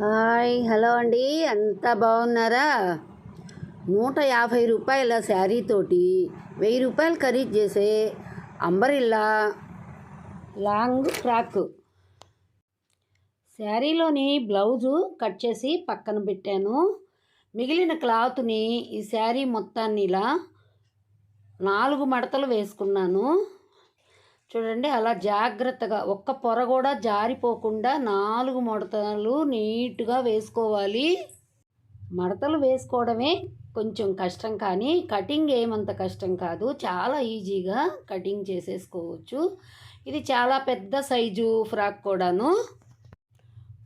Hi hello అండి. అంతా బాగున్నారా? నూట యాభై రూపాయల శారీతోటి వెయ్యి రూపాయలు ఖరీదు చేసే అంబరిల్లా లాంగ్ ఫ్రాక్. శారీలోని బ్లౌజు కట్ చేసి పక్కన పెట్టాను. మిగిలిన క్లాత్ని ఈ శారీ మొత్తాన్ని ఇలా నాలుగు మడతలు వేసుకున్నాను. చూడండి అలా జాగ్రత్తగా ఒక్క పొర కూడా జారిపోకుండా నాలుగు మడతలు నీట్గా వేసుకోవాలి. మడతలు వేసుకోవడమే కొంచెం కష్టం కానీ కటింగ్ ఏమంత కష్టం కాదు. చాలా ఈజీగా కటింగ్ చేసేసుకోవచ్చు. ఇది చాలా పెద్ద సైజు ఫ్రాక్ కూడాను.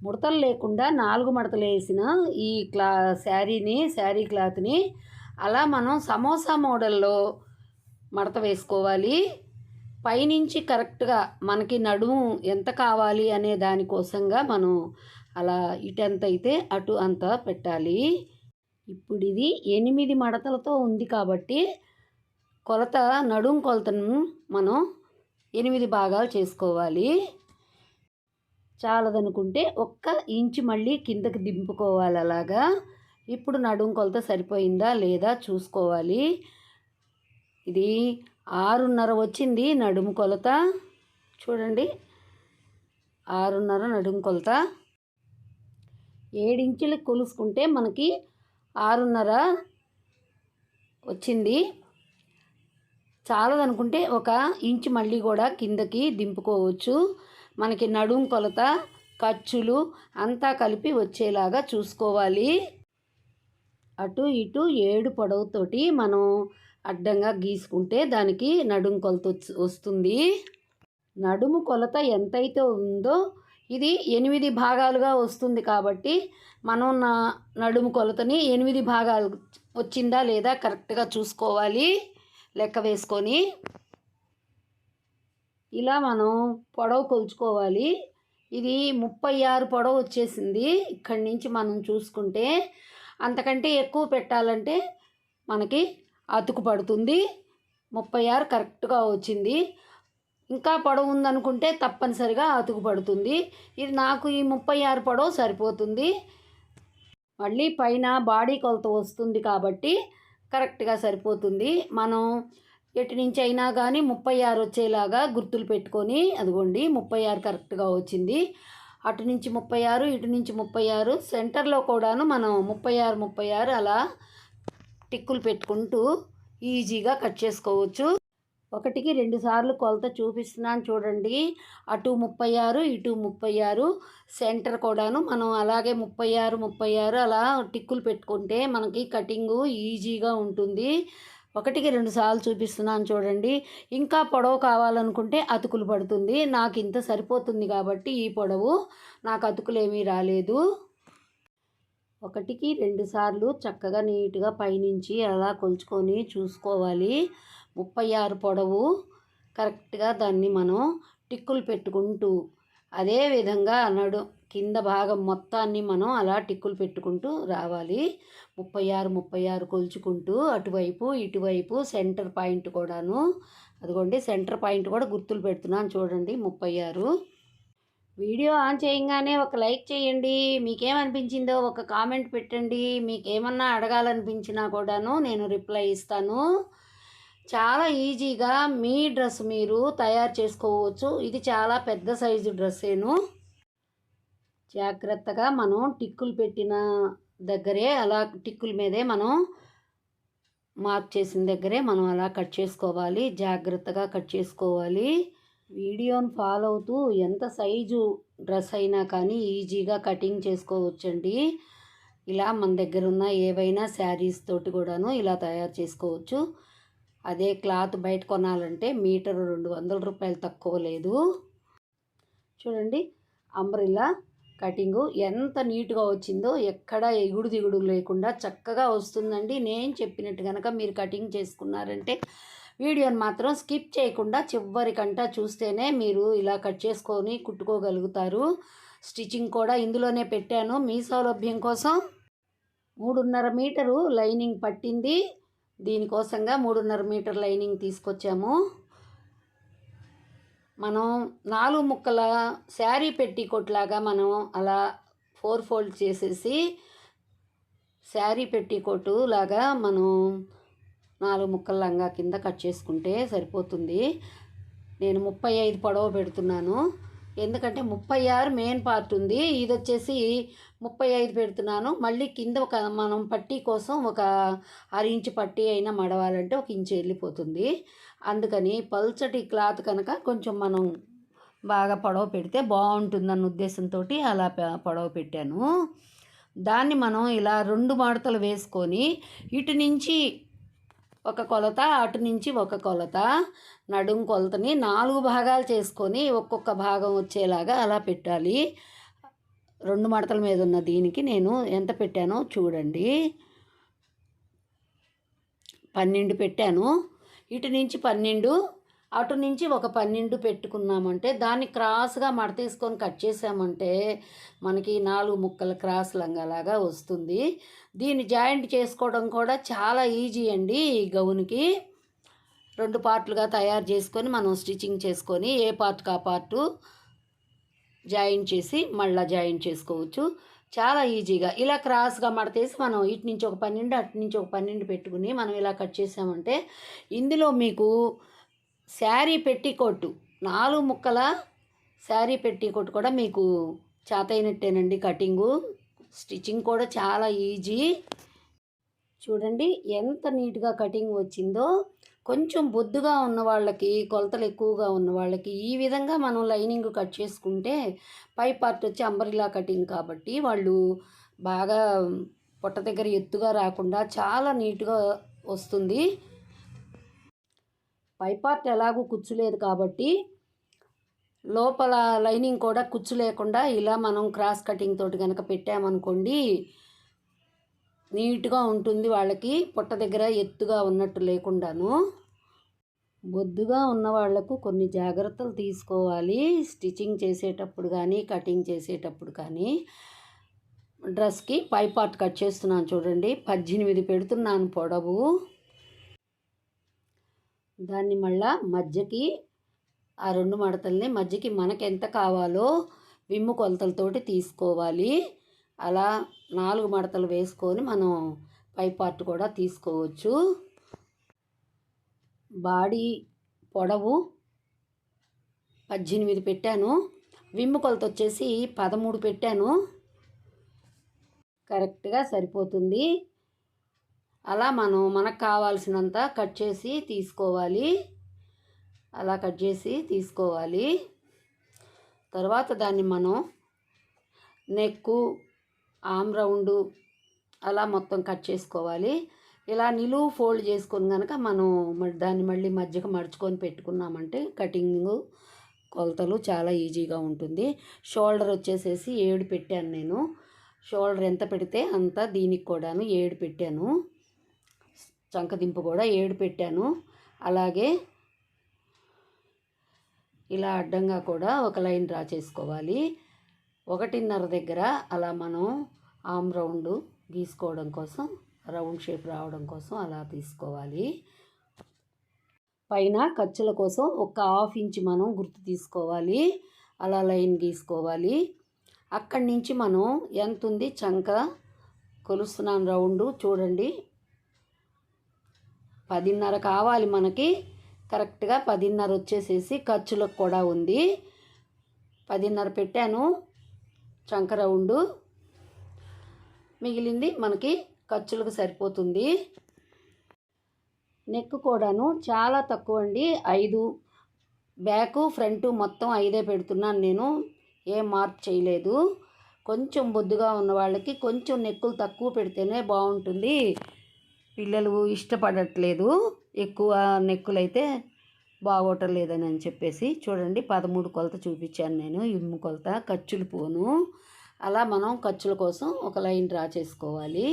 ముడతలు లేకుండా నాలుగు మడతలు వేసిన ఈ క్లా శారీని శారీ క్లాత్ని అలా మనం సమోసా మోడల్లో మడత వేసుకోవాలి. పైనుంచి కరెక్ట్గా మనకి నడుము ఎంత కావాలి అనే దానికోసంగా మనం అలా ఇటెంత అయితే అటు అంత పెట్టాలి. ఇప్పుడు ఇది ఎనిమిది మడతలతో ఉంది కాబట్టి కొలత నడుం కొలతను మనం ఎనిమిది భాగాలు చేసుకోవాలి. చాలదనుకుంటే ఒక్క ఇంచు మళ్ళీ కిందకి దింపుకోవాలి అలాగా. ఇప్పుడు నడుం కొలత సరిపోయిందా లేదా చూసుకోవాలి. ఇది ఆరున్నర వచ్చింది నడుము కొలత. చూడండి. ఆరున్నర నడుము కొలత. ఏడించులు కొలుసుకుంటే మనకి ఆరున్నర వచ్చింది. చాలదనుకుంటే ఒక ఇంచు మళ్ళీ కూడా కిందకి దింపుకోవచ్చు. మనకి నడుము కొలత ఖర్చులు అంతా కలిపి వచ్చేలాగా చూసుకోవాలి. అటు ఇటు ఏడు పొడవుతోటి మనం అడ్డంగా గీసుకుంటే దానికి నడుము కొలత వస్తుంది. నడుము కొలత ఎంతైతే ఉందో ఇది ఎనిమిది భాగాలుగా వస్తుంది కాబట్టి మనం నా నడుము కొలతని ఎనిమిది భాగాలు వచ్చిందా లేదా కరెక్ట్గా చూసుకోవాలి. లెక్క వేసుకొని ఇలా మనం పొడవు కొలుచుకోవాలి. ఇది ముప్పై ఆరు పొడవు వచ్చేసింది. ఇక్కడి నుంచి మనం చూసుకుంటే అంతకంటే ఎక్కువ పెట్టాలంటే మనకి అతుకుపడుతుంది. ముప్పై ఆరు కరెక్ట్గా వచ్చింది. ఇంకా పొడవు ఉందనుకుంటే తప్పనిసరిగా అతుకుపడుతుంది. ఇది నాకు ఈ ముప్పై ఆరు పొడవు సరిపోతుంది. మళ్ళీ పైన బాడీ కొలత వస్తుంది కాబట్టి కరెక్ట్గా సరిపోతుంది. మనం ఎటు నుంచి అయినా కానీ ముప్పై ఆరు వచ్చేలాగా గుర్తులు పెట్టుకొని అదిగోండి ముప్పై ఆరు కరెక్ట్గా వచ్చింది. అటు నుంచి ముప్పై ఆరు ఇటు నుంచి ముప్పై ఆరు సెంటర్లో కూడాను మనం ముప్పై ఆరు ముప్పై ఆరు అలా టిక్కులు పెట్టుకుంటూ ఈజీగా కట్ చేసుకోవచ్చు. ఒకటికి రెండు సార్లు కొలత చూపిస్తున్నాను చూడండి. అటు ముప్పై ఆరు ఇటు ముప్పై ఆరు. సెంటర్ కూడాను మనం అలాగే ముప్పై ఆరు ముప్పై ఆరు అలా టిక్కులు పెట్టుకుంటే మనకి కటింగు ఈజీగా ఉంటుంది. ఒకటికి రెండు సార్లు చూపిస్తున్నాను చూడండి. ఇంకా పొడవు కావాలనుకుంటే అతుకులు పడుతుంది. నాకు ఇంత సరిపోతుంది కాబట్టి ఈ పొడవు. నాకు అతుకులు ఏమీ రాలేదు. ఒకటికి రెండు సార్లు చక్కగా నీట్గా పైనుంచి అలా కొలుచుకొని చూసుకోవాలి. ముప్పై ఆరు పొడవు. కరెక్ట్గా దాన్ని మనం టిక్కులు పెట్టుకుంటూ అదే విధంగా నడు కింద భాగం మొత్తాన్ని మనం అలా టిక్కులు పెట్టుకుంటూ రావాలి. ముప్పై ఆరు ముప్పై ఆరు కొలుచుకుంటూ అటువైపు ఇటువైపు సెంటర్ పాయింట్ కూడాను. అదిగోండి సెంటర్ పాయింట్ కూడా గుర్తులు పెడుతున్నాను చూడండి. ముప్పై ఆరు. వీడియో ఆన్ చేయగానే ఒక లైక్ చేయండి. మీకేమనిపించిందో ఒక కామెంట్ పెట్టండి. మీకేమన్నా అడగాలనిపించినా కూడాను నేను రిప్లై ఇస్తాను. చాలా ఈజీగా మీ డ్రెస్ మీరు తయారు చేసుకోవచ్చు. ఇది చాలా పెద్ద సైజు డ్రెస్సేను. జాగ్రత్తగా మనం టిక్కులు పెట్టిన దగ్గరే అలా టిక్కుల మీదే మనం మార్క్ చేసిన దగ్గరే మనం అలా కట్ చేసుకోవాలి. జాగ్రత్తగా కట్ చేసుకోవాలి. వీడియోని ఫాలో అవుతూ ఎంత సైజు డ్రెస్ అయినా కానీ ఈజీగా కటింగ్ చేసుకోవచ్చండి. ఇలా మన దగ్గర ఉన్న ఏవైనా శారీస్ తోటి కూడాను ఇలా తయారు చేసుకోవచ్చు. అదే క్లాత్ బయట కొనాలంటే మీటర్ రెండు వందల రూపాయలు తక్కువ లేదు. చూడండి అంబ్రిల్లా కటింగు ఎంత నీట్గా వచ్చిందో ఎక్కడ ఎగుడు దిగుడు లేకుండా చక్కగా వస్తుందండి. నేను చెప్పినట్టు కనుక మీరు కటింగ్ చేసుకున్నారంటే వీడియోని మాత్రం స్కిప్ చేయకుండా చివరికంట చూస్తేనే మీరు ఇలా కట్ చేసుకొని కుట్టుకోగలుగుతారు. స్టిచ్చింగ్ కూడా ఇందులోనే పెట్టాను. మీ సౌలభ్యం కోసం మూడున్నర మీటరు లైనింగ్ పట్టింది. దీనికోసంగా మూడున్నర మీటర్ లైనింగ్ తీసుకొచ్చాము. మనం నాలుగు ముక్కల శారీ పెట్టి కొట్లాగా మనం అలా ఫోర్ ఫోల్డ్ చేసేసి శారీ పెట్టికోటు లాగా మనం నాలుగు ముక్కల లంగా కింద కట్ చేసుకుంటే సరిపోతుంది. నేను ముప్పై ఐదు పొడవ పెడుతున్నాను. ఎందుకంటే ముప్పై ఆరు మెయిన్ పార్ట్ ఉంది. ఇది వచ్చేసి ముప్పై ఐదు పెడుతున్నాను. మళ్ళీ కింద ఒక మనం పట్టీ కోసం ఒక అర ఇంచు పట్టీ అయినా మడవాలంటే ఒక ఇంచు వెళ్ళిపోతుంది. అందుకని పల్చటి క్లాత్ కనుక కొంచెం మనం బాగా పొడవ పెడితే బాగుంటుందన్న ఉద్దేశంతో అలా పొడవ పెట్టాను. దాన్ని మనం ఇలా రెండు మడతలు వేసుకొని ఇటు నుంచి ఒక కొలత అటు నుంచి ఒక కొలత నడుం కొలతని నాలుగు భాగాలు చేసుకొని ఒక్కొక్క భాగం వచ్చేలాగా అలా పెట్టాలి. రెండు మడతల మీద ఉన్న దీనికి నేను ఎంత పెట్టానో చూడండి. పన్నెండు పెట్టాను. ఇటు నుంచి పన్నెండు అటు నుంచి ఒక పన్నెండు పెట్టుకున్నామంటే దాన్ని క్రాస్గా మడతీసుకొని కట్ చేసామంటే మనకి నాలుగు ముక్కల క్రాస్ లంగాలాగా వస్తుంది. దీన్ని జాయింట్ చేసుకోవడం కూడా చాలా ఈజీ అండి ఈ గౌన్కి. రెండు పార్ట్లుగా తయారు చేసుకొని మనం స్టిచ్చింగ్ చేసుకొని ఏ పార్ట్ కా పార్టు జాయిన్ చేసి మళ్ళీ జాయిన్ చేసుకోవచ్చు. చాలా ఈజీగా. ఇలా క్రాస్గా మడతేసి మనం ఇటు నుంచి ఒక పన్నెండు అటు నుంచి ఒక పన్నెండు పెట్టుకుని మనం ఇలా కట్ చేసామంటే ఇందులో మీకు శారీ పెట్టికోటు నాలుగు ముక్కల శారీ పెట్టికోటు కూడా మీకు చేతైనట్టేనండి కటింగు. స్టిచ్చింగ్ కూడా చాలా ఈజీ. చూడండి ఎంత నీట్గా కటింగ్ వచ్చిందో. కొంచెం బొద్దుగా ఉన్న వాళ్ళకి కొలతలు ఎక్కువగా ఉన్న వాళ్ళకి ఈ విధంగా మనం లైనింగ్ కట్ చేసుకుంటే పై పార్ట్ వచ్చి అంబరిలా కటింగ్ కాబట్టి వాళ్ళు బాగా పొట్ట దగ్గర ఎత్తుగా రాకుండా చాలా నీట్గా వస్తుంది. పై పార్ట్ ఎలాగూ కుచ్చులేదు కాబట్టి లోపల లైనింగ్ కూడా కుచ్చు లేకుండా ఇలా మనం క్రాస్ కటింగ్ తోటి కనుక పెట్టామనుకోండి నీట్గా ఉంటుంది వాళ్ళకి. పొట్ట దగ్గర ఎత్తుగా ఉన్నట్టు లేకుండాను. బొద్దుగా ఉన్న వాళ్ళకు కొన్ని జాగ్రత్తలు తీసుకోవాలి. స్టిచ్చింగ్ చేసేటప్పుడు కానీ కటింగ్ చేసేటప్పుడు కానీ. డ్రెస్కి పై పార్ట్ కట్ చేస్తున్నాను చూడండి. పద్దెనిమిది పెడుతున్నాను పొడవు. దాన్ని మళ్ళా మజ్జకి ఆ రెండు మడతల్ని మజ్జికి మనకు ఎంత కావాలో విమ్ము కొలతలతోటి తీసుకోవాలి. అలా నాలుగు మడతలు వేసుకొని మనం పై పార్ట్ కూడా తీసుకోవచ్చు. బాడీ పొడవు పద్దెనిమిది పెట్టాను. విమ్ము కొలత వచ్చేసి పదమూడు పెట్టాను. కరెక్ట్గా సరిపోతుంది. అలా మనం మనకు కావాల్సినంత కట్ చేసి తీసుకోవాలి. అలా కట్ చేసి తీసుకోవాలి. తర్వాత దాన్ని మనం నెక్కు ఆమ్ రౌండు అలా మొత్తం కట్ చేసుకోవాలి. ఇలా నిలువు ఫోల్డ్ చేసుకొని కనుక మనం దాన్ని మళ్ళీ మధ్యకు మడుచుకొని పెట్టుకున్నామంటే కటింగ్ కొలతలు చాలా ఈజీగా ఉంటుంది. షోల్డర్ వచ్చేసేసి ఏడు పెట్టాను నేను. షోల్డర్ ఎంత పెడితే అంత దీనికి కూడాను ఏడు పెట్టాను. చంకదింపు కూడా ఏడు పెట్టాను. అలాగే ఇలా అడ్డంగా కూడా ఒక లైన్ డ్రా చేసుకోవాలి. ఒకటిన్నర దగ్గర అలా మనం ఆమ్ రౌండ్ గీసుకోవడం కోసం రౌండ్ షేప్ రావడం కోసం అలా తీసుకోవాలి. పైన ఖర్చుల కోసం ఒక హాఫ్ ఇంచ్ మనం గుర్తు తీసుకోవాలి. అలా లైన్ గీసుకోవాలి. అక్కడి నుంచి మనం ఎంత ఉంది చంక కొలుస్తున్నాను రౌండ్ చూడండి. పదిన్నర కావాలి మనకి. కరెక్ట్గా పదిన్నర వచ్చేసేసి ఖర్చులకు కూడా ఉంది. పదిన్నర పెట్టాను. చంక రౌండు మిగిలింది మనకి ఖర్చులకు సరిపోతుంది. నెక్ కూడాను చాలా తక్కువ అండి ఐదు బ్యాక్ ఫ్రంట్ మొత్తం ఐదే పెడుతున్నాను నేను. ఏం మార్పు చేయలేదు. కొంచెం బొద్దుగా ఉన్న వాళ్ళకి కొంచెం నెక్కులు తక్కువ పెడితేనే బాగుంటుంది. పిల్లలు ఇష్టపడట్లేదు ఎక్కువ నెక్కులైతే బాగోటం లేదని అని చెప్పేసి చూడండి పదమూడు కొలత చూపించాను నేను ఇమ్ము కొలత ఖర్చులు పోను. అలా మనం ఖర్చుల కోసం ఒక లైన్ డ్రా చేసుకోవాలి.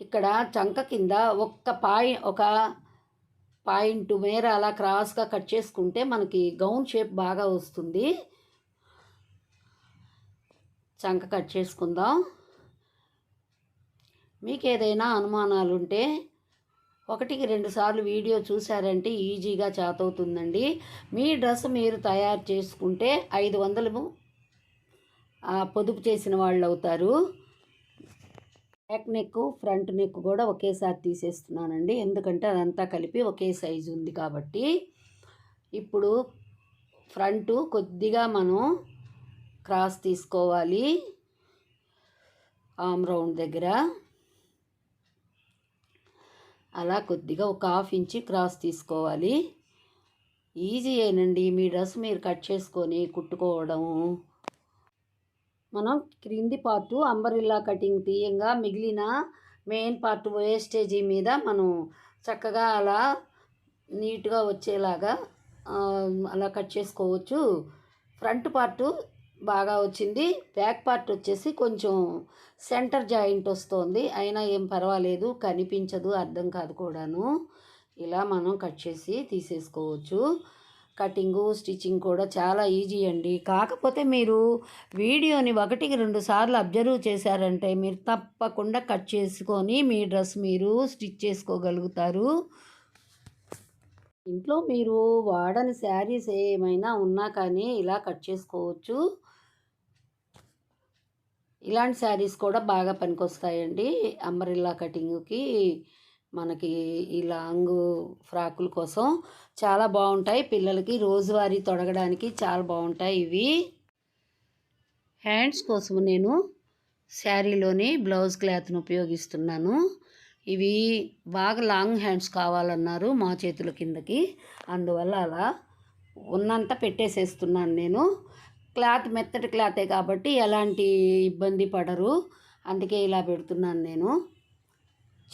ఇక్కడ చంక కింద ఒక్క పాయి ఒక పాయింట్ మేర అలా క్రాస్గా కట్ చేసుకుంటే మనకి గౌన్ షేప్ బాగా వస్తుంది. చంక కట్ చేసుకుందాం. మీకు ఏదైనా అనుమానాలు ఉంటే ఒకటికి రెండు సార్లు వీడియో చూసారంటే ఈజీగా చేతవుతుందండి. మీ డ్రెస్ మీరు తయారు చేసుకుంటే ఐదు వందలు పొదుపు చేసిన వాళ్ళు అవుతారు బ్యాక్ నెక్ ఫ్రంట్ నెక్ కూడా ఒకేసారి తీసేస్తున్నానండి. ఎందుకంటే అదంతా కలిపి ఒకే సైజు ఉంది కాబట్టి. ఇప్పుడు ఫ్రంట్ కొద్దిగా మనం క్రాస్ తీసుకోవాలి. ఆమ్ రౌండ్ దగ్గర. అలా కొద్దిగా ఒక హాఫ్ ఇంచి క్రాస్ తీసుకోవాలి. ఈజీ ఏనండి. మీ డ్రెస్ మీరు కట్ చేసుకొని కుట్టుకోవడం మనం క్రింది పార్టు అంబరిల్లా కటింగ్ తీయంగా మిగిలిన మెయిన్ పార్ట్ వేస్టేజీ మీద మనం చక్కగా అలా నీట్గా వచ్చేలాగా అలా కట్ చేసుకోవచ్చు. ఫ్రంట్ పార్టు బాగా వచ్చింది. బ్యాక్ పార్ట్ వచ్చేసి కొంచెం సెంటర్ జాయింట్ వస్తుంది. అయినా ఏం పర్వాలేదు. కనిపించదు. అర్థం కాదు కూడాను. ఇలా మనం కట్ చేసి తీసేసుకోవచ్చు. కటింగు స్టిచ్చింగ్ కూడా చాలా ఈజీ అండి. కాకపోతే మీరు వీడియోని ఒకటికి రెండు సార్లు అబ్జర్వ్ చేశారంటే మీరు తప్పకుండా కట్ చేసుకొని మీ డ్రెస్ మీరు స్టిచ్ చేసుకోగలుగుతారు. ఇంట్లో మీరు వాడని శారీస్ ఏమైనా ఉన్నా కానీ ఇలా కట్ చేసుకోవచ్చు. ఇలాంటి శారీస్ కూడా బాగా పనికొస్తాయండి. అంబరిల్లా కటింగ్కి మనకి ఈ లాంగ్ ఫ్రాకుల కోసం చాలా బాగుంటాయి. పిల్లలకి రోజువారీ తొడగడానికి చాలా బాగుంటాయి ఇవి. హ్యాండ్స్ కోసం నేను శారీలోని బ్లౌజ్ క్లాత్ను ఉపయోగిస్తున్నాను. ఇవి బాగా లాంగ్ హ్యాండ్స్ కావాలన్నారు మా చేతుల కిందకి. అందువల్ల అలా ఉన్నంత పెట్టేసేస్తున్నాను నేను. క్లాత్ మెత్తటి క్లాతే కాబట్టి ఎలాంటి ఇబ్బంది పడరు. అందుకే ఇలా పెడుతున్నాను నేను.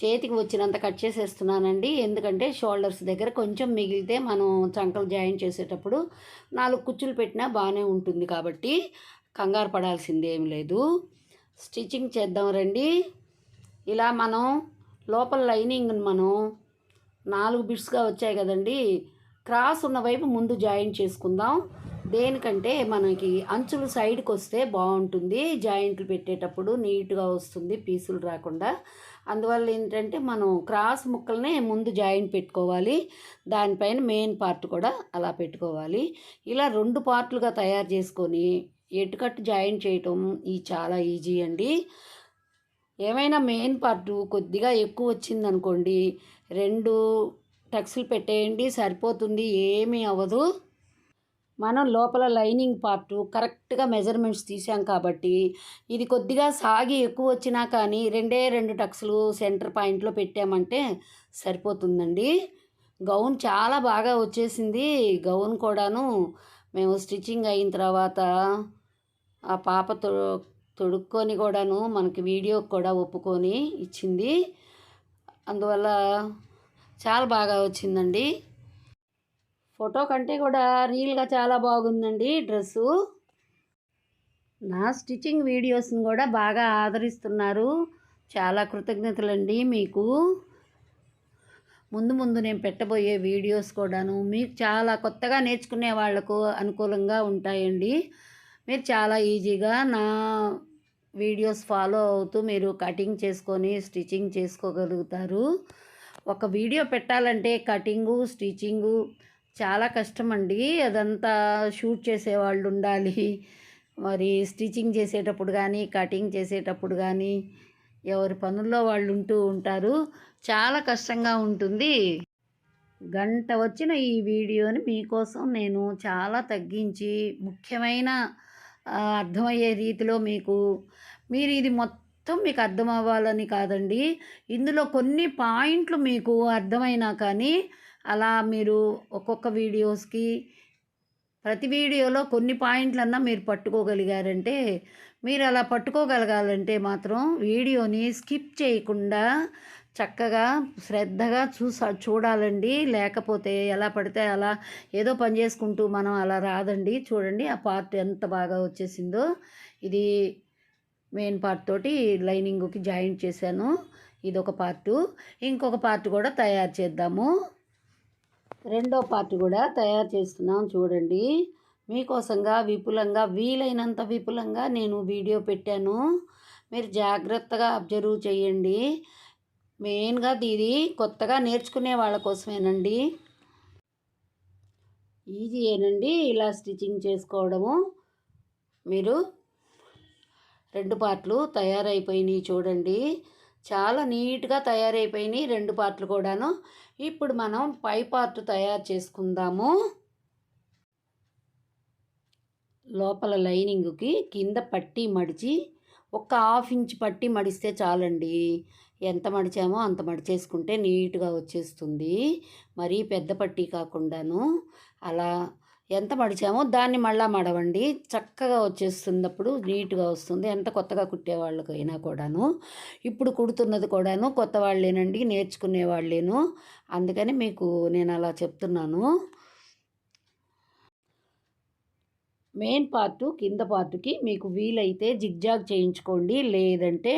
చేతికి వచ్చినంత కట్ చేసేస్తున్నానండి. ఎందుకంటే షోల్డర్స్ దగ్గర కొంచెం మిగిలితే మనం చంకలు జాయిన్ చేసేటప్పుడు నాలుగు కుచ్చులు పెట్టినా బాగానే ఉంటుంది కాబట్టి కంగారు పడాల్సింది లేదు. స్టిచ్చింగ్ చేద్దాం రండి. ఇలా మనం లోపల లైనింగ్ మనం నాలుగు బిట్స్గా వచ్చాయి కదండి. క్రాస్ ఉన్న వైపు ముందు జాయిన్ చేసుకుందాం. దేనికంటే మనకి అంచులు సైడ్కి వస్తే బాగుంటుంది జాయింట్లు పెట్టేటప్పుడు నీట్గా వస్తుంది పీసులు రాకుండా. అందువల్ల ఏంటంటే మనం క్రాస్ ముక్కలనే ముందు జాయింట్ పెట్టుకోవాలి. దానిపైన మెయిన్ పార్ట్ కూడా అలా పెట్టుకోవాలి. ఇలా రెండు పార్ట్లుగా తయారు చేసుకొని ఎటుకట్టు జాయిన్ చేయటం ఇది చాలా ఈజీ అండి. ఏమైనా మెయిన్ పార్ట్ కొద్దిగా ఎక్కువ వచ్చిందనుకోండి రెండు టక్స్లు పెట్టేయండి సరిపోతుంది ఏమీ అవ్వదు. మనం లోపల లైనింగ్ పార్ట్ కరెక్ట్గా మెజర్మెంట్స్ తీసాం కాబట్టి ఇది కొద్దిగా సాగి ఎక్కువ వచ్చినా కానీ రెండే రెండు టక్స్లు సెంటర్ పాయింట్లో పెట్టామంటే సరిపోతుందండి. గౌన్ చాలా బాగా వచ్చేసింది. గౌన్ కూడాను మేము స్టిచ్చింగ్ అయిన తర్వాత ఆ పాప తొ తొడుక్కొని కూడాను మనకి వీడియో కూడా ఒప్పుకొని ఇచ్చింది. అందువల్ల చాలా బాగా వచ్చిందండి. ఫోటో కంటే కూడా రియల్గా చాలా బాగుందండి డ్రెస్సు. నా స్టిచ్చింగ్ వీడియోస్ని కూడా బాగా ఆదరిస్తున్నారు. చాలా కృతజ్ఞతలండి మీకు. ముందు ముందు నేను పెట్టబోయే వీడియోస్ కూడాను మీకు చాలా కొత్తగా నేర్చుకునే వాళ్ళకు అనుకూలంగా ఉంటాయండి. మీరు చాలా ఈజీగా నా వీడియోస్ ఫాలో అవుతూ మీరు కటింగ్ చేసుకొని స్టిచ్చింగ్ చేసుకోగలుగుతారు. ఒక వీడియో పెట్టాలంటే కటింగు స్టిచ్చింగు చాలా కష్టం అండి అదంతా షూట్ చేసేవాళ్ళు ఉండాలి మరి స్టిచ్చింగ్ చేసేటప్పుడు కానీ కటింగ్ చేసేటప్పుడు కానీ ఎవరి పనుల్లో వాళ్ళు ఉంటూ ఉంటారు. చాలా కష్టంగా ఉంటుంది. గంట వచ్చిన ఈ వీడియోని మీకోసం నేను చాలా తగ్గించి ముఖ్యమైన అర్థమయ్యే రీతిలో మీకు మీరు ఇది మొత్తం మీకు అర్థం అవ్వాలని కాదండి. ఇందులో కొన్ని పాయింట్లు మీకు అర్థమైనా కానీ అలా మీరు ఒక్కొక్క వీడియోస్కి ప్రతి వీడియోలో కొన్ని పాయింట్లన్నా మీరు పట్టుకోగలిగారంటే మీరు అలా పట్టుకోగలగాలంటే మాత్రం వీడియోని స్కిప్ చేయకుండా చక్కగా శ్రద్ధగా చూసా చూడాలండి. లేకపోతే ఎలా పడితే అలా ఏదో పని చేసుకుంటూ మనం అలా రాదండి. చూడండి ఆ పార్ట్ ఎంత బాగా వచ్చేసిందో. ఇది మెయిన్ పార్ట్ తోటి లైనింగ్కి జాయింట్ చేశాను. ఇది ఒక పార్టు. ఇంకొక పార్ట్ కూడా తయారు చేద్దాము. రెండో పార్ట్ కూడా తయారు చేస్తున్నాం చూడండి. మీకోసంగా విపులంగా వీలైనంత విపులంగా నేను వీడియో పెట్టాను. మీరు జాగ్రత్తగా అబ్జర్వ్ చేయండి. మెయిన్గా ఇది కొత్తగా నేర్చుకునే వాళ్ళ కోసమేనండి. ఈజీ ఏనండి ఇలా స్టిచ్చింగ్ చేసుకోవడము. మీరు రెండు పార్ట్లు తయారైపోయినాయి చూడండి. చాలా నీట్గా తయారైపోయినాయి రెండు పార్ట్లు కూడాను. ఇప్పుడు మనం పై పార్ట్ తయారు చేసుకుందాము. లోపల లైనింగ్కి కింద పట్టి మడిచి ఒక హాఫ్ ఇంచ్ పట్టి మడిస్తే చాలండి. ఎంత మడిచామో అంత మడిచేసుకుంటే నీట్గా వచ్చేస్తుంది. మరీ పెద్ద పట్టి కాకుండాను. అలా ఎంత మడిచామో దాన్ని మళ్ళా మడవండి. చక్కగా వచ్చేస్తున్నప్పుడు నీట్గా వస్తుంది. ఎంత కొత్తగా కుట్టేవాళ్ళకైనా కూడాను. ఇప్పుడు కుడుతున్నది కూడాను కొత్త వాళ్ళేనండి నేర్చుకునే వాళ్ళేను అందుకని మీకు నేను అలా చెప్తున్నాను. మెయిన్ పార్టు కింద పార్టుకి మీకు వీలైతే జిగ్జాగ్ చేయించుకోండి. లేదంటే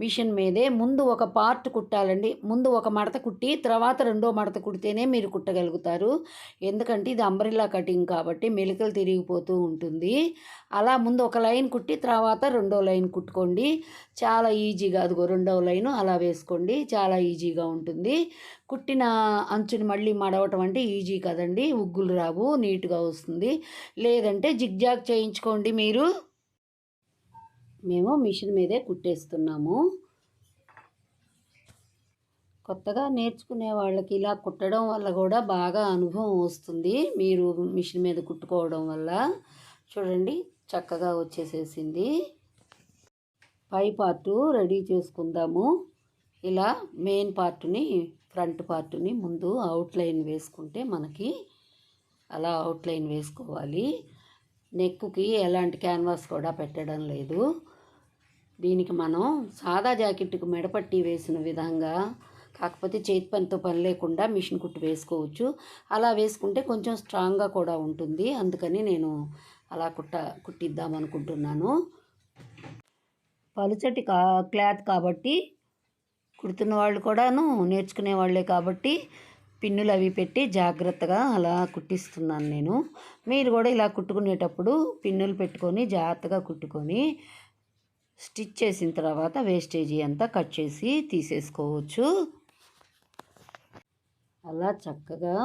మిషన్ మీదే ముందు ఒక పార్ట్ కుట్టాలండి. ముందు ఒక మడత కుట్టి తర్వాత రెండో మడత కుడితేనే మీరు కుట్టగలుగుతారు. ఎందుకంటే ఇది అంబ్రిల్లా కటింగ్ కాబట్టి మెలికలు తిరిగిపోతూ ఉంటుంది. అలా ముందు ఒక లైన్ కుట్టి తర్వాత రెండో లైన్ కుట్టుకోండి. చాలా ఈజీగా అదిగో రెండవ లైన్ అలా వేసుకోండి. చాలా ఈజీగా ఉంటుంది. కుట్టిన అంచుని మళ్ళీ మడవటం అంటే ఈజీ కదండి. ఉగ్గులు రావు నీట్గా వస్తుంది. లేదంటే జిగ్ జిగ్జాగ్ చేయించుకోండి మీరు. మేము మిషన్ మీదే కుట్టేస్తున్నాము. కొత్తగా నేర్చుకునే వాళ్ళకి ఇలా కుట్టడం వల్ల కూడా బాగా అనుభవం వస్తుంది మీరు మిషన్ మీద కుట్టుకోవడం వల్ల. చూడండి చక్కగా వచ్చేసేసింది. పై పార్టు రెడీ చేసుకుందాము. ఇలా మెయిన్ పార్ట్ని ఫ్రంట్ పార్ట్ని ముందు అవుట్లైన్ వేసుకుంటే మనకి అలా అవుట్లైన్ వేసుకోవాలి. నెక్కుకి ఎలాంటి క్యాన్వాస్ కూడా పెట్టడం లేదు. దీనికి మనం సాదా జాకెట్కి మెడపట్టి వేసిన విధంగా కాకపోతే చేతి పనితో పని లేకుండా మిషన్ కుట్టు వేసుకోవచ్చు. అలా వేసుకుంటే కొంచెం స్ట్రాంగ్గా కూడా ఉంటుంది. అందుకని నేను అలా కుట్ట కుట్టిద్దాం అనుకుంటున్నాను. పలుచటి కా క్లాత్ కాబట్టి కుడుతున్న వాళ్ళు కూడాను నేర్చుకునే వాళ్ళే కాబట్టి పిన్నులు అవి పెట్టి జాగ్రత్తగా అలా కుట్టిస్తున్నాను నేను. మీరు కూడా ఇలా కుట్టుకునేటప్పుడు పిన్నులు పెట్టుకొని జాగ్రత్తగా కుట్టుకొని స్టిచ్ చేసిన తర్వాత వేస్టేజీ అంతా కట్ చేసి తీసేసుకోవచ్చు. అలా చక్కగా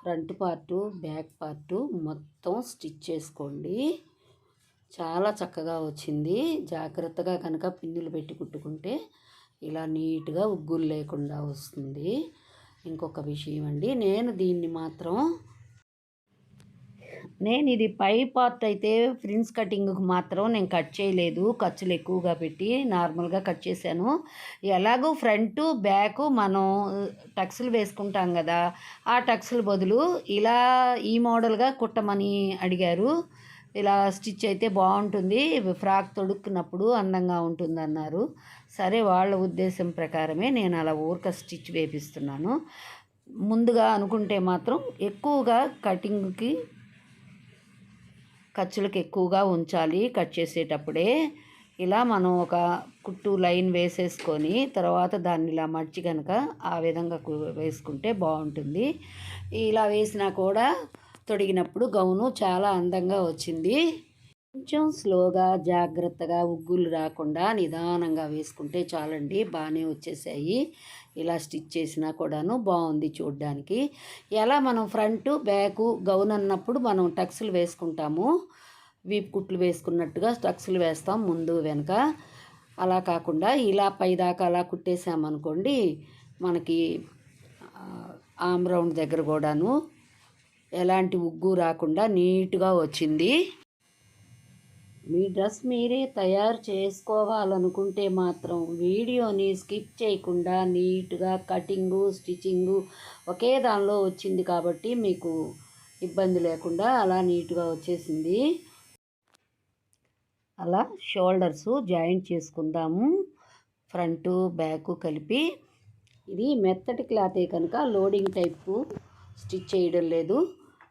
ఫ్రంట్ పార్టు బ్యాక్ పార్టు మొత్తం స్టిచ్ చేసుకోండి. చాలా చక్కగా వచ్చింది. జాగ్రత్తగా కనుక పిన్నులు పెట్టి కుట్టుకుంటే ఇలా నీట్గా ఉగ్గులు లేకుండా వస్తుంది. ఇంకొక విషయం అండి. నేను దీన్ని మాత్రం నేను ఇది పై పార్ట్ అయితే ఫ్రిన్స్ కటింగ్కి మాత్రం నేను కట్ చేయలేదు. ఖర్చులు ఎక్కువగా పెట్టి నార్మల్గా కట్ చేశాను. ఎలాగో ఫ్రంట్ బ్యాక్ మనం టక్స్లు వేసుకుంటాం కదా ఆ టక్స్ల బదులు ఇలా ఈ మోడల్గా కుట్టమని అడిగారు. ఇలా స్టిచ్ అయితే బాగుంటుంది. ఫ్రాక్ తొడుక్కున్నప్పుడు అందంగా ఉంటుంది అన్నారు సరే వాళ్ళ ఉద్దేశం ప్రకారమే నేను అలా ఊరక స్టిచ్ వేపిస్తున్నాను. ముందుగా అనుకుంటే మాత్రం ఎక్కువగా కటింగ్కి ఖర్చులకు ఎక్కువగా ఉంచాలి. కట్ చేసేటప్పుడే ఇలా మనం ఒక కుట్టు లైన్ వేసేసుకొని తర్వాత దాన్ని ఇలా మర్చి కనుక ఆ విధంగా వేసుకుంటే బాగుంటుంది. ఇలా వేసినా కూడా తొడిగినప్పుడు గౌను చాలా అందంగా వచ్చింది. కొంచెం స్లోగా జాగ్రత్తగా ఉగ్గులు రాకుండా నిదానంగా వేసుకుంటే చాలండి. బాగానే వచ్చేసాయి. ఇలా స్టిచ్ చేసినా కూడాను బాగుంది చూడ్డానికి. ఎలా మనం ఫ్రంట్ బ్యాక్ గౌన్ అన్నప్పుడు మనం టక్స్లు వేసుకుంటాము. వీప్ కుట్లు వేసుకున్నట్టుగా టక్స్లు వేస్తాం ముందు వెనక. అలా కాకుండా ఇలా పైదాకా అలా కుట్టేసామనుకోండి మనకి ఆమ్ రౌండ్ దగ్గర కూడాను ఎలాంటి ఉగ్గు రాకుండా నీట్గా వచ్చింది. మీ డ్రెస్ మీరే తయారు చేసుకోవాలనుకుంటే మాత్రం వీడియోని స్కిప్ చేయకుండా నీట్గా కటింగు స్టిచ్చింగు ఒకే దానిలో వచ్చింది కాబట్టి మీకు ఇబ్బంది లేకుండా అలా నీట్గా వచ్చేసింది. అలా షోల్డర్స్ జాయింట్ చేసుకుందాము. ఫ్రంట్ బ్యాక్ కలిపి. ఇది మెత్తటి క్లాతే కనుక లోడింగ్ టైపు స్టిచ్ చేయడం లేదు.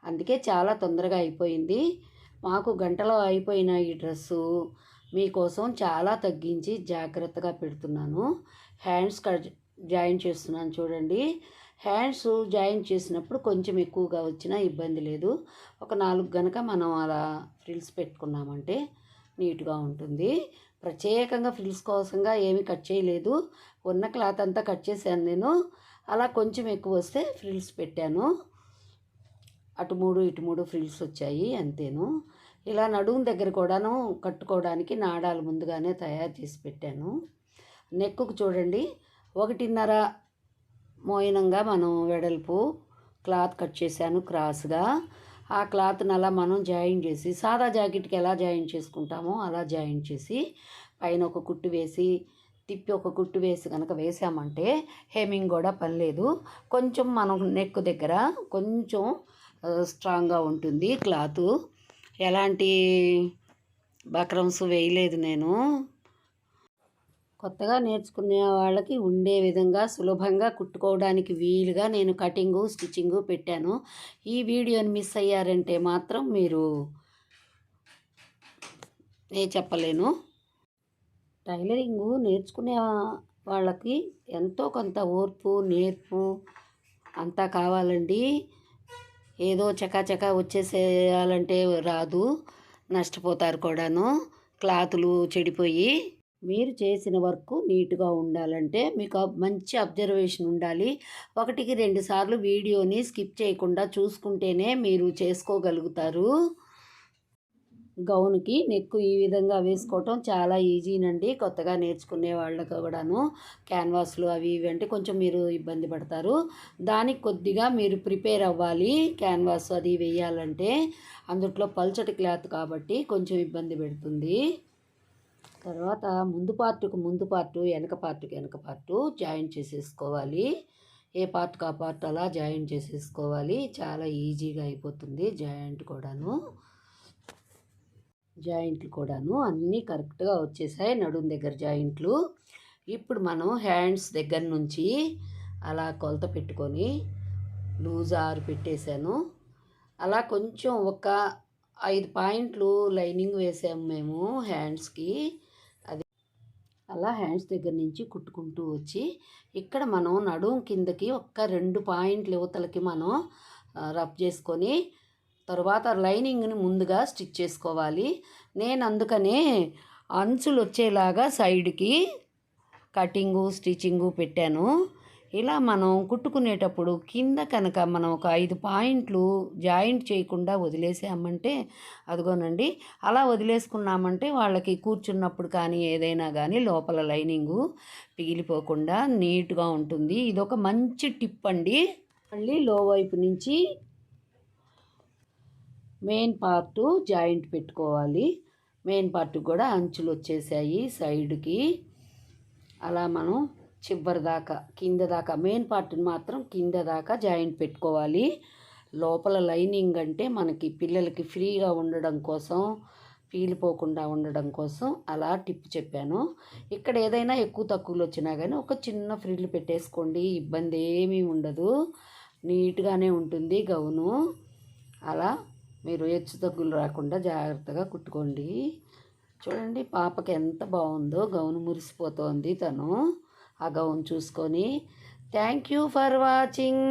అందుకే చాలా తొందరగా అయిపోయింది. మాకు గంటలో అయిపోయిన ఈ డ్రెస్సు మీకోసం చాలా తగ్గించి జాగ్రత్తగా పెడుతున్నాను. హ్యాండ్స్ కట్ జాయిన్ చేస్తున్నాను చూడండి. హ్యాండ్స్ జాయిన్ చేసినప్పుడు కొంచెం ఎక్కువగా వచ్చినా ఇబ్బంది లేదు. ఒక నాలుగు గనక మనం అలా ఫ్రిల్స్ పెట్టుకున్నామంటే నీట్గా ఉంటుంది. ప్రత్యేకంగా ఫ్రిల్స్ కోసంగా ఏమీ కట్ చేయలేదు. ఉన్న క్లాత్ అంతా కట్ చేశాను నేను. అలా కొంచెం ఎక్కువ వస్తే ఫ్రిల్స్ పెట్టాను. అటు మూడు ఇటు మూడు ఫ్రిల్స్ వచ్చాయి అంతేను. ఇలా నడుము దగ్గర కూడాను కట్టుకోవడానికి నాడాలు ముందుగానే తయారు చేసి పెట్టాను. నెక్కుకు చూడండి. ఒకటిన్నర మోయనంగా మనం వెడల్పు క్లాత్ కట్ చేశాను క్రాస్గా. ఆ క్లాత్ని అలా మనం జాయిన్ చేసి సాదా జాకెట్కి ఎలా జాయిన్ చేసుకుంటామో అలా జాయిన్ చేసి పైన ఒక కుట్టు వేసి తిప్పి ఒక కుట్టు వేసి కనుక వేసామంటే హెమింగ్ కూడా పని లేదు కొంచెం మనం నెక్ దగ్గర కొంచెం స్ట్రాంగ్గా ఉంటుంది క్లాత్. ఎలాంటి బక్రమ్స్ వేయలేదు నేను. కొత్తగా నేర్చుకునే వాళ్ళకి ఉండే విధంగా సులభంగా కుట్టుకోవడానికి వీలుగా నేను కటింగు స్టిచ్చింగు పెట్టాను. ఈ వీడియోని మిస్ అయ్యారంటే మాత్రం మీరు ఏ చెప్పలేను. టైలరింగు నేర్చుకునే వాళ్ళకి ఎంతో కొంత ఓర్పు నేర్పు అంతా కావాలండి. ఏదో చకాచకా వచ్చేసేయాలంటే రాదు నష్టపోతారు కూడాను. క్లాతులు చెడిపోయి మీరు చేసిన వర్క్ నీట్గా ఉండాలంటే మీకు మంచి అబ్జర్వేషన్ ఉండాలి. ఒకటికి రెండు సార్లు వీడియోని స్కిప్ చేయకుండా చూసుకుంటేనే మీరు చేసుకోగలుగుతారు. గౌన్కి నెక్ ఈ విధంగా వేసుకోవటం చాలా ఈజీనండి. కొత్తగా నేర్చుకునే వాళ్ళకి కూడాను క్యాన్వాస్లు అవి ఇవి అంటే కొంచెం మీరు ఇబ్బంది పడతారు. దానికి కొద్దిగా మీరు ప్రిపేర్ అవ్వాలి. క్యాన్వాస్ అది వేయాలంటే అందుట్లో పల్చటి క్లాత్ కాబట్టి కొంచెం ఇబ్బంది పెడుతుంది. తర్వాత ముందు పార్టుకు ముందు పార్టు వెనక పార్టుకు వెనక పార్టు జాయిన్ చేసేసుకోవాలి. ఏ పార్ట్కి ఆ పార్ట్ అలా జాయిన్ చేసేసుకోవాలి. చాలా ఈజీగా అయిపోతుంది జాయింట్ కూడాను. జాయింట్లు కూడాను అన్నీ కరెక్ట్గా వచ్చేసాయి నడుం దగ్గర జాయింట్లు. ఇప్పుడు మనం హ్యాండ్స్ దగ్గర నుంచి అలా కొలత పెట్టుకొని లూజ్ ఆరు పెట్టేశాను అలా కొంచెం ఒక ఐదు పాయింట్లు లైనింగ్ వేసాము మేము హ్యాండ్స్కి. అది అలా హ్యాండ్స్ దగ్గర నుంచి కుట్టుకుంటూ వచ్చి ఇక్కడ మనం నడుం కిందకి ఒక్క రెండు పాయింట్లు యువతలకి మనం రబ్ చేసుకొని తర్వాత లైనింగ్ని ముందుగా స్టిచ్ చేసుకోవాలి. నేను అందుకనే అంచులు వచ్చేలాగా సైడ్కి కటింగు స్టిచ్చింగు పెట్టాను. ఇలా మనం కుట్టుకునేటప్పుడు కింద కనుక మనం ఒక ఐదు పాయింట్లు జాయింట్ చేయకుండా వదిలేసామంటే అదిగోనండి అలా వదిలేసుకున్నామంటే వాళ్ళకి కూర్చున్నప్పుడు కానీ ఏదైనా కానీ లోపల లైనింగు పిగిలిపోకుండా నీట్గా ఉంటుంది. ఇదొక మంచి టిప్ అండి మళ్ళీ లో వైపు నుంచి మెయిన్ పార్టు జాయింట్ పెట్టుకోవాలి. మెయిన్ పార్ట్ కూడా అంచులు వచ్చేసాయి సైడ్కి. అలా మనం చివరి దాకా కింద దాకా మెయిన్ పార్ట్ని మాత్రం కింద దాకా జాయింట్ పెట్టుకోవాలి. లోపల లైనింగ్ అంటే మనకి పిల్లలకి ఫ్రీగా ఉండడం కోసం పీలిపోకుండా ఉండడం కోసం అలా టిప్ చెప్పాను. ఇక్కడ ఏదైనా ఎక్కువ తక్కువలు వచ్చినా కానీ ఒక చిన్న ఫ్రిల్ పెట్టేసుకోండి. ఇబ్బంది ఏమీ ఉండదు. నీట్గానే ఉంటుంది గౌను. అలా మీరు హెచ్చు తగ్గులు రాకుండా జాగ్రత్తగా కుట్టుకోండి. చూడండి పాపకి ఎంత బాగుందో గౌను మురిసిపోతోంది తను. ఆ గౌన్ చూసుకొని థ్యాంక్ యూ ఫర్ వాచింగ్